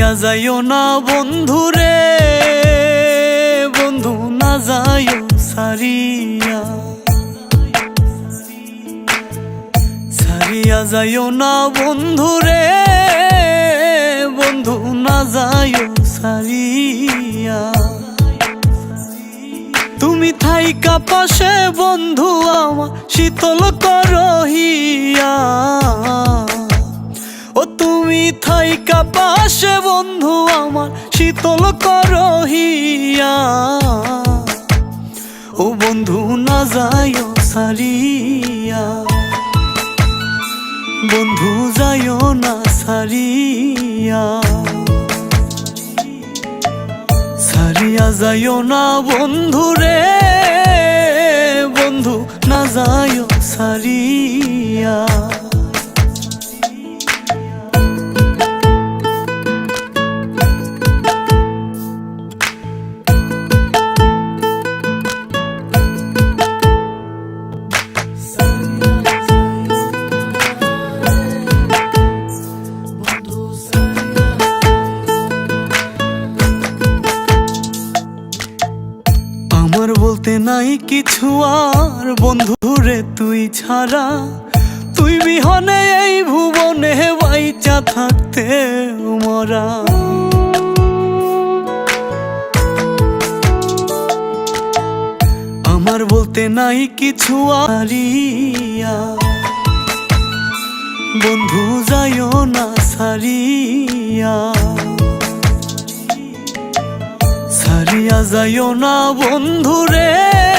যাইও না বন্ধু রে বন্ধু না যাইও, সারিয়া। সারিয়া যাইও না বন্ধু রে বন্ধু না যাইও, সারিয়া। তুমি থাইকা পাশে বন্ধু আমার, শীতল করহিয়া থাইকা পাশে বন্ধু আমার, শীতল করহিয়া। ও বন্ধু, না যাইও সারিয়া বন্ধু, যাইও না সারিয়া সারিয়া যাইও না বন্ধু রে। বন্ধু, না যাইও সারিয়া আমার বলতে নাই কিছু আর। বন্ধু রে, তুই ছাড়া। তুই বিহনে এই ভুবনে বাইচা থাকতে মরা। আমার বলতে নাই কিছু আরিয়া বন্ধু যাইও না সারিয়া। যাইও না বন্ধু রে